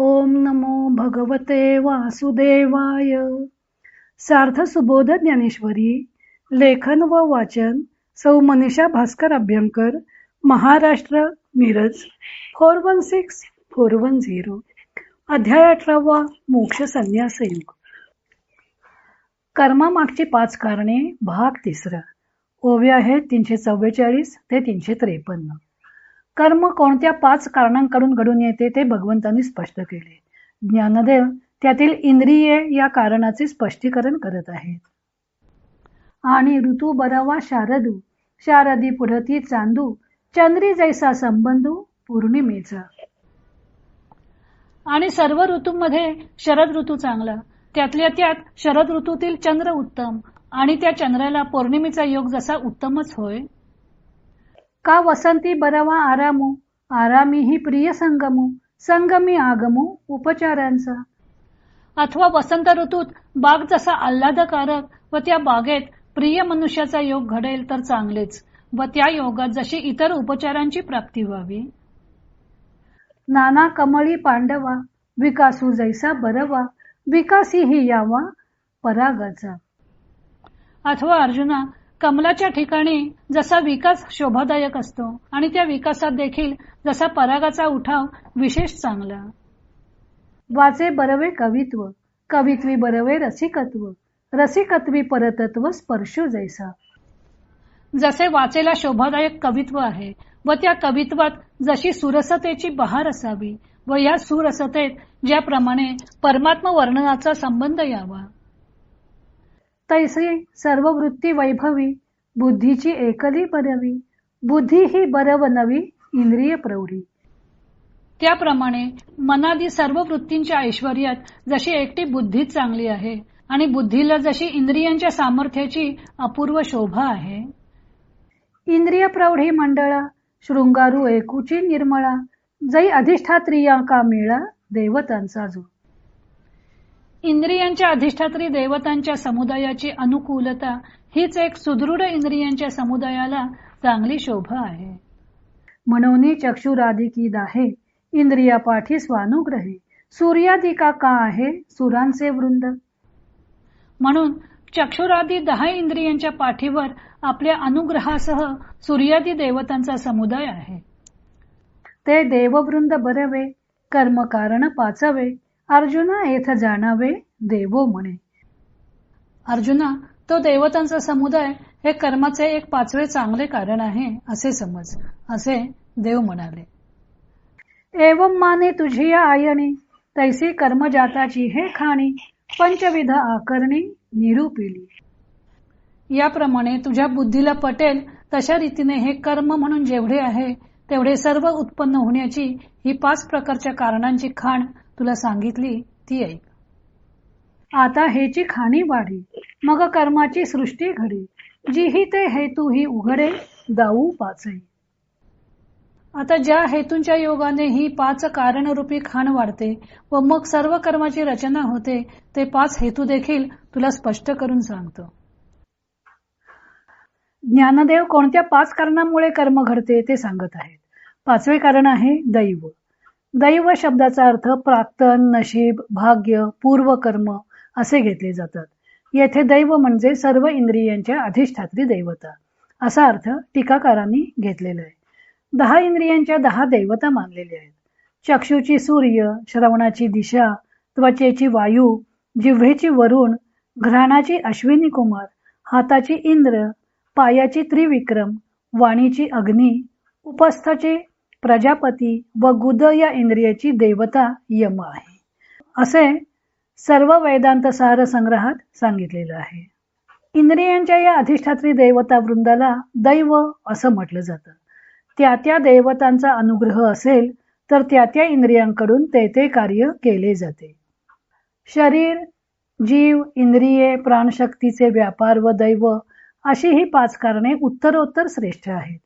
ओम नमो भगवते वासुदेवाय. सार्थ सुबोध ज्ञानेश्वरी लेखन व वाचन सौ Manisha Bhaskar Abhyankar Maharashtra Miraj four one six four one zero. अध्याय अठरावा मोक्ष संन्यास कर्मामागची पाच कारणे भाग तिसरा. ओव्या आहेत तीनशे चव्वेचाळीस ते तीनशे त्रेपन्न. कर्म कोणत्या पाच कारणांकडून घडून येते ते भगवंतांनी स्पष्ट केले. ज्ञानदेव त्यातील इंद्रिये या कारणाचे स्पष्टीकरण करत आहेत. आणि ऋतू बरावा शारदू शारदी पुढती चांदू चंद्री जैसा संबंधू पौर्णिमेचा. आणि सर्व ऋतूंमध्ये शरद ऋतू चांगला. त्यातल्या त्यात शरद ऋतूतील चंद्र उत्तम आणि त्या चंद्राला पौर्णिमेचा योग जसा उत्तमच होय का वसंती बरवा आरामू? आरामी ही प्रिय संगमू. संगमी आगमू उपचारांचा. अथवा वसंत ऋतूत बाग जसा आल्हादकारक व त्या बागेत प्रिय मनुष्याचा योग घडेल तर चांगलेच. व त्या योगात जशी इतर उपचारांची प्राप्ती व्हावी. नाना कमळी पांडवा विकासू जैसा बरवा विकासी ही यावा परागाचा. अथवा अर्जुना कमलाच्या ठिकाणी जसा विकास शोभादायक असतो आणि त्या विकासात देखील जसा परागाचा उठाव विशेष चांगला. वाचे बरवे कवित्व कवित्वी बरवे रसिकत्व रसिकत्वी परतत्व स्पर्शू जैसा. जसे वाचेला शोभादायक कवित्व आहे व त्या कवित्वात जशी सुरसतेची बहार असावी व या सुरसतेत ज्याप्रमाणे परमात्मा वर्णनाचा संबंध यावा. तैसे सर्व वृत्ती वैभवी बुद्धीची एकली बरवी बुद्धी ही बरव नवी इंद्रिय प्रौढी. त्याप्रमाणे मनादी सर्व वृत्तींच्या ऐश्वर्यात जशी एकटी बुद्धी चांगली आहे आणि बुद्धीला जशी इंद्रियांच्या सामर्थ्याची अपूर्व शोभा आहे. इंद्रिय प्रौढी मंडळा शृंगारू एकूची निर्मळा जै अधिष्ठात्रिया का मेळा देवतांचा जो. इंद्रियांच्या अधिष्ठात्री देवतांच्या समुदायाची अनुकूलता हीच एक सुदृढ इंद्रियांच्या समुदायाला चांगली शोभा आहे. म्हणून चक्षुराधिकी दाहे इंद्रिया पाठी स्वानुग्रहे सूर्यादिका का आहे सुरांचे वृंद. म्हणून चक्षुरादी दहा इंद्रियांच्या पाठीवर आपल्या अनुग्रहासह सूर्यादी देवतांचा समुदाय आहे. ते देववृंद बरवे कर्म कारण पाचवे अर्जुना येथ जाणावे देवो म्हणे. अर्जुना तो देवतांचा समुदाय हे कर्माचे एक पाचवे चांगले कारण आहे असे समज असे देव म्हणाले. एवम माने तुझी या तैसी कर्मजाताची हे खाणी पंचविध आकरणी निरूपिली. याप्रमाणे तुझ्या बुद्धीला पटेल तशा रीतीने हे कर्म म्हणून जेवढे आहे तेवढे सर्व उत्पन्न होण्याची ही पाच प्रकारच्या कारणांची खाण तुला सांगितली ती ऐक. आता हेची खाणी वाढी मग कर्माची सृष्टी घडी. जीही ते हेतू ही उघडे दाऊ पाचे आता ज्या हेतूंच्या योगाने ही पाच कारणरूपी खाण वाढते व मग सर्व कर्माची रचना होते ते पाच हेतू देखील तुला स्पष्ट करून सांगतो. ज्ञानदेव कोणत्या पाच कारणामुळे कर्म घडते ते सांगत आहेत. पाचवे कारण आहे दैव. दैव शब्दाचा अर्थ प्राक्तन नशीब भाग्य पूर्वकर्म असे घेतले जातात. येथे दैव म्हणजे सर्व इंद्रियांच्या अधिष्ठात्री दैवता. असा अर्थ टीकाकारांनी घेतलेला आहे. दहा इंद्रियांच्या दहा दैवता मानलेल्या आहेत. चक्षुची सूर्य श्रवणाची दिशा त्वचेची वायू जिव्हेची वरुण घ्राणाची अश्विनी कुमार हाताची इंद्र पायाची त्रिविक्रम वाणीची अग्नी उपस्थाची प्रजापती व गुद या इंद्रियाची देवता यम आहे. असे सर्व वेदांत सार संग्रहात सांगितलेलं आहे. इंद्रियांच्या या अधिष्ठात्री देवता वृंदाला दैव असं म्हटलं जातं. त्या त्या देवतांचा अनुग्रह असेल तर त्या त्या इंद्रियांकडून ते ते कार्य केले जाते. शरीर जीव इंद्रिये प्राणशक्तीचे व्यापार व दैव अशी ही पाच कारणे उत्तरोत्तर श्रेष्ठ आहेत.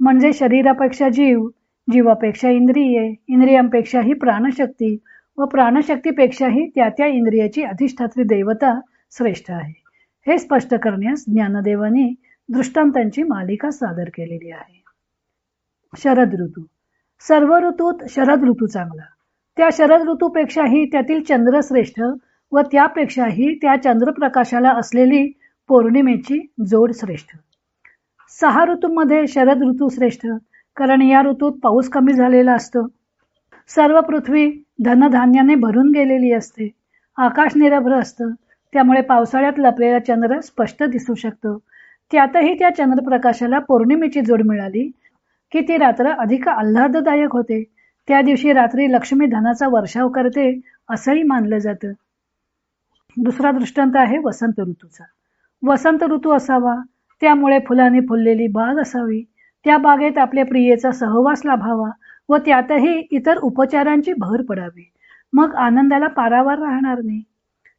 म्हणजे शरीरापेक्षा जीव जीवापेक्षा इंद्रिये इंद्रियांपेक्षाही प्राणशक्ती व प्राणशक्तीपेक्षाही त्या त्या इंद्रियाची अधिष्ठात्री देवता श्रेष्ठ आहे. हे स्पष्ट करण्यास ज्ञानदेवानी दृष्टांतांची मालिका सादर केलेली आहे. शरद ऋतू. सर्व ऋतूत शरद ऋतू चांगला. त्या शरद ऋतूपेक्षाही त्यातील चंद्र श्रेष्ठ व त्यापेक्षाही त्या चंद्रप्रकाशाला असलेली पौर्णिमेची जोड श्रेष्ठ. सहा ऋतूमध्ये शरद ऋतू श्रेष्ठ कारण या ऋतूत पाऊस कमी झालेला असतो. सर्व पृथ्वी धनधान्याने भरून गेलेली असते. आकाश निरभ्र असतं. त्यामुळे पावसाळ्यात लपलेला चंद्र स्पष्ट दिसू शकतो. त्यातही त्या चंद्रप्रकाशाला पौर्णिमेची जोड मिळाली की ती रात्र अधिक आल्हाददायक होते. त्या दिवशी रात्री लक्ष्मी धनाचा वर्षाव करते असंही मानलं जातं. दुसरा दृष्टांत आहे वसंत ऋतूचा. वसंत ऋतू असावा त्यामुळे फुलांनी फुललेली बाग असावी. त्या बागेत आपल्या प्रियेचा सहवास लाभावा व त्यातही इतर उपचारांची भर पडावी. मग आनंदाला पारावार राहणार नाही.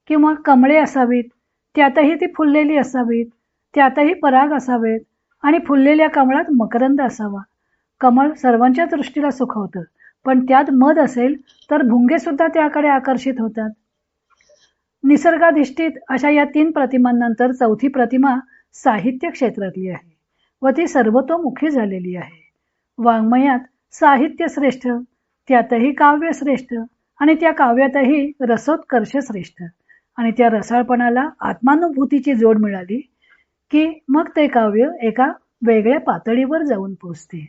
किंवा कमळे असावीत त्यातही ती फुललेली असावीत त्यातही पराग असावेत आणि फुललेल्या कमळात मकरंद असावा. कमळ सर्वांच्या दृष्टीला सुखवतं पण त्यात मध असेल तर भुंगे सुद्धा त्याकडे आकर्षित होतात. निसर्गाधिष्ठित अशा या तीन प्रतिमांनंतर चौथी प्रतिमा साहित्य क्षेत्रातली आहे व ती सर्वतोमुखी झालेली आहे. वाङ्मयात साहित्य श्रेष्ठ त्यातही काव्य श्रेष्ठ आणि त्या काव्यातही रसोत्कर्ष श्रेष्ठ आणि त्या रसाळपणाला आत्मानुभूतीची जोड मिळाली की मग ते काव्य एका वेगळ्या पातळीवर जाऊन पोचते.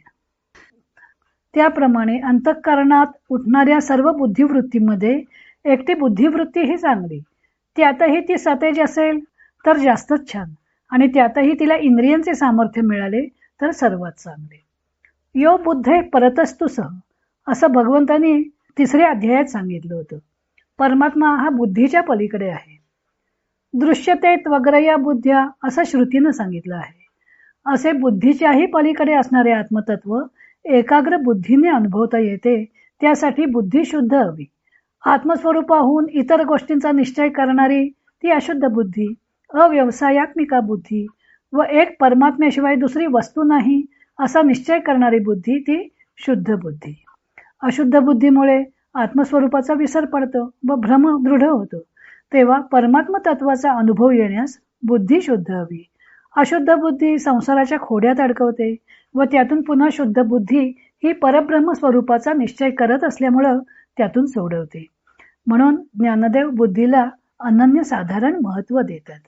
त्याप्रमाणे अंतःकरणात उठणाऱ्या सर्व बुद्धिवृत्तीमध्ये एकटी बुद्धिवृत्ती ही चांगली त्यातही ती सतेज असेल तर जास्तच छान. आणि त्यातही तिला इंद्रियांचे सामर्थ्य मिळाले तर सर्वात चांगले. यो बुद्धे परतस्तु सह असं भगवंतानी तिसऱ्या अध्यायात सांगितलं होतं. परमात्मा हा बुद्धीच्या पलीकडे आहे. दृश्यतेत वगैरे बुद्ध्या असं श्रुतीनं सांगितलं आहे. असे बुद्धीच्याही पलीकडे असणारे आत्मतत्व एकाग्र बुद्धीने अनुभवता येते त्यासाठी बुद्धी शुद्ध हवी. आत्मस्वरूपाहून इतर गोष्टींचा निश्चय करणारी ती अशुद्ध बुद्धी अव्यवसायात्मिका बुद्धी व एक परमात्म्याशिवाय दुसरी वस्तू नाही असा निश्चय करणारी बुद्धी ती शुद्ध बुद्धी. अशुद्ध बुद्धीमुळे आत्मस्वरूपाचा विसर पडतो व भ्रम दृढ होतो. तेव्हा परमात्म तत्वाचा अनुभव येण्यास बुद्धी शुद्ध हवी. अशुद्ध बुद्धी संसाराच्या खोड्यात अडकवते व त्यातून पुन्हा शुद्ध बुद्धी ही परब्रह्म स्वरूपाचा निश्चय करत असल्यामुळं त्यातून सोडवते. म्हणून ज्ञानदेव बुद्धीला अनन्य साधारण महत्त्व देतात.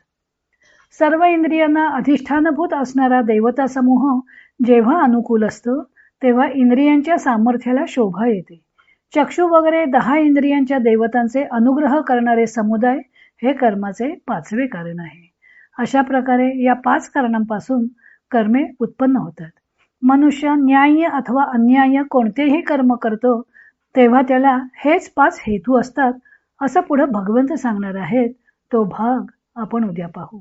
सर्व इंद्रियांना अधिष्ठानभूत असणारा देवता समूह जेव्हा अनुकूल असतो तेव्हा इंद्रियांच्या सामर्थ्याला शोभा येते. चक्षु वगैरे दहा इंद्रियांच्या देवतांचे अनुग्रह करणारे समुदाय हे कर्माचे पाचवे कारण आहे. अशा प्रकारे या पाच कारणांपासून कर्मे उत्पन्न होतात. मनुष्य न्याय अथवा अन्याय कोणतेही कर्म करतो तेव्हा त्याला हेच पाच हेतू असतात असं पुढं भगवंत सांगणार आहेत तो भाग आपण उद्या पाहू.